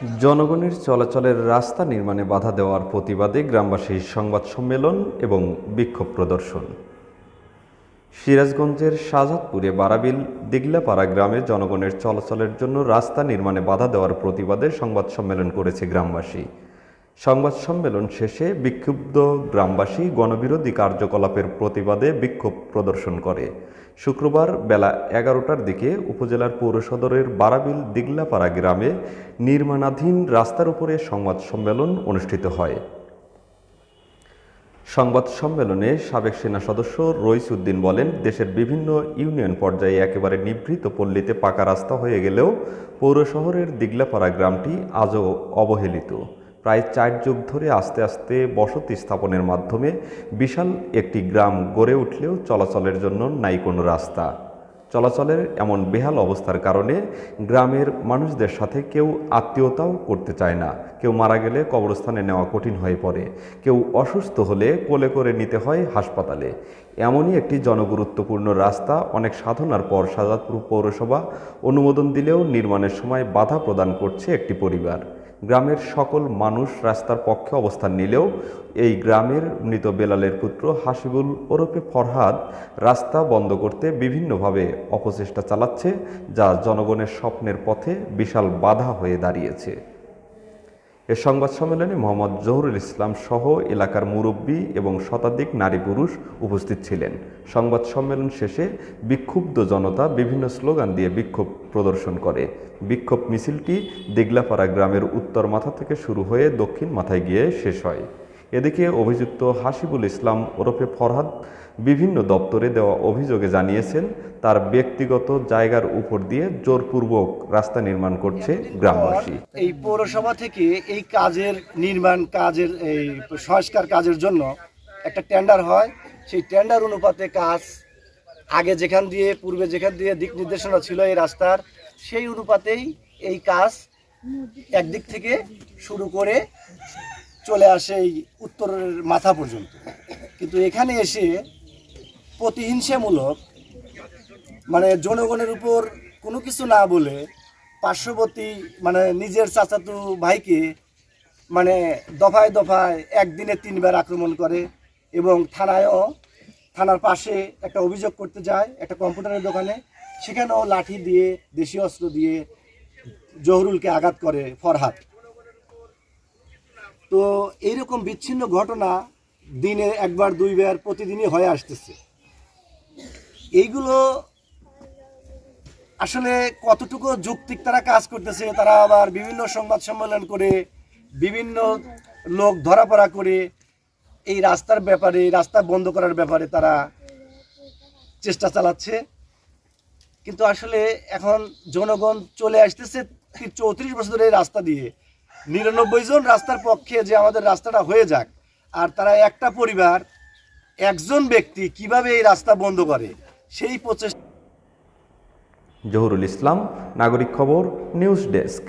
জনগণের চলাচলের রাস্তা নির্মাণে বাধা দেওয়ার প্রতিবাদে গ্রামবাসীর সংবাদ সম্মেলন এবং বিক্ষোভ প্রদর্শন। সিরাজগঞ্জের শাহজাদপুরে বারাবিল দিগলাপাড়া গ্রামে জনগণের চলাচলের জন্য রাস্তা নির্মাণে বাধা দেওয়ার প্রতিবাদে সংবাদ সম্মেলন করেছে গ্রামবাসী। সংবাদ সম্মেলন শেষে বিক্ষুব্ধ গ্রামবাসী গণবিরোধী কার্যকলাপের প্রতিবাদে বিক্ষোভ প্রদর্শন করে। শুক্রবার বেলা এগারোটার দিকে উপজেলার পৌর সদরের বারাবিল দিগলাপাড়া গ্রামে নির্মাণাধীন রাস্তার উপরে সংবাদ সম্মেলন অনুষ্ঠিত হয়। সংবাদ সম্মেলনে সাবেক সেনা সদস্য রইস উদ্দিন বলেন, দেশের বিভিন্ন ইউনিয়ন পর্যায়ে একেবারে নিভৃত পল্লীতে পাকা রাস্তা হয়ে গেলেও পৌর শহরের দিগলাপাড়া গ্রামটি আজও অবহেলিত। প্রায় চার যুগ ধরে আস্তে আস্তে বসতি স্থাপনের মাধ্যমে বিশাল একটি গ্রাম গড়ে উঠলেও চলাচলের জন্য নাই কোনো রাস্তা। চলাচলের এমন বেহাল অবস্থার কারণে গ্রামের মানুষদের সাথে কেউ আত্মীয়তাও করতে চায় না। কেউ মারা গেলে কবরস্থানে নেওয়া কঠিন হয়ে পড়ে। কেউ অসুস্থ হলে কোলে করে নিতে হয় হাসপাতালে। এমনই একটি জনগুরুত্বপূর্ণ রাস্তা অনেক সাধনার পর সাজাদপুর পৌরসভা অনুমোদন দিলেও নির্মাণের সময় বাধা প্রদান করছে একটি পরিবার। গ্রামের সকল মানুষ রাস্তার পক্ষে অবস্থান নিলেও এই গ্রামের মৃত বেলালের পুত্র হাসিবুল ওরফে ফরহাদ রাস্তা বন্ধ করতে বিভিন্নভাবে অপচেষ্টা চালাচ্ছে, যা জনগণের স্বপ্নের পথে বিশাল বাধা হয়ে দাঁড়িয়েছে। এ সংবাদ সম্মেলনে মোহাম্মদ জহুরুল ইসলাম সহ এলাকার মুরব্বী এবং শতাধিক নারী পুরুষ উপস্থিত ছিলেন। সংবাদ সম্মেলন শেষে বিক্ষুব্ধ জনতা বিভিন্ন স্লোগান দিয়ে বিক্ষোভ প্রদর্শন করে। বিক্ষোভ মিছিলটি দিগলাপাড়া গ্রামের উত্তর মাথা থেকে শুরু হয়ে দক্ষিণ মাথায় গিয়ে শেষ হয়। এদিকে অভিযুক্ত হাসিবুল ইসলাম ওরফে ফরহাদ বিভিন্ন দপ্তরে দেওয়া অভিযোগে জানিয়েছেন, তার ব্যক্তিগত জায়গার উপর দিয়ে জোরপূর্বক রাস্তা নির্মাণ করছে গ্রামবাসী। এই পৌরসভা থেকে এই কাজের নির্মাণ কাজের, এই সংস্কার কাজের জন্য একটা টেন্ডার হয়। সেই টেন্ডার অনুপাতে কাজ আগে যেখান দিয়ে, পূর্বে যেখান দিয়ে দিক নির্দেশনা ছিল এই রাস্তার, সেই অনুপাতেই এই কাজ একদিক থেকে শুরু করে চলে আসে এই উত্তরের মাথা পর্যন্ত। কিন্তু এখানে এসে প্রতিহিংসামূলক মানে জনগণের উপর কোনো কিছু না বলে পার্শ্ববর্তী মানে নিজের চাচাতু ভাইকে মানে দফায় দফায় একদিনে তিনবার আক্রমণ করে এবং থানায়ও, থানার পাশে একটা অভিযোগ করতে যায়, একটা কম্পিউটারের দোকানে। সেখানেও লাঠি দিয়ে দেশীয় অস্ত্র দিয়ে জহরুলকে আঘাত করে ফরহাদ। তো এইরকম বিচ্ছিন্ন ঘটনা দিনে একবার, দুইবার প্রতিদিনই হয়ে আসতেছে। এইগুলো আসলে কতটুকু যৌক্তিক তারা কাজ করতেছে, তারা আবার বিভিন্ন সংবাদ সম্মেলন করে, বিভিন্ন লোক ধরা পড়া করে, এই রাস্তার ব্যাপারে রাস্তা বন্ধ করার ব্যাপারে তারা চেষ্টা চালাচ্ছে। কিন্তু আসলে এখন জনগণ চলে আসতেছে চৌত্রিশ বছর ধরে রাস্তা দিয়ে। নিরানব্বই জন রাস্তার পক্ষে যে আমাদের রাস্তাটা হয়ে যাক, আর তারা একটা পরিবার, একজন ব্যক্তি কীভাবে এই রাস্তা বন্ধ করে, সেই প্রচেষ্টা জহুরুল ইসলাম, নাগরিক খবর, নিউজ ডেস্ক।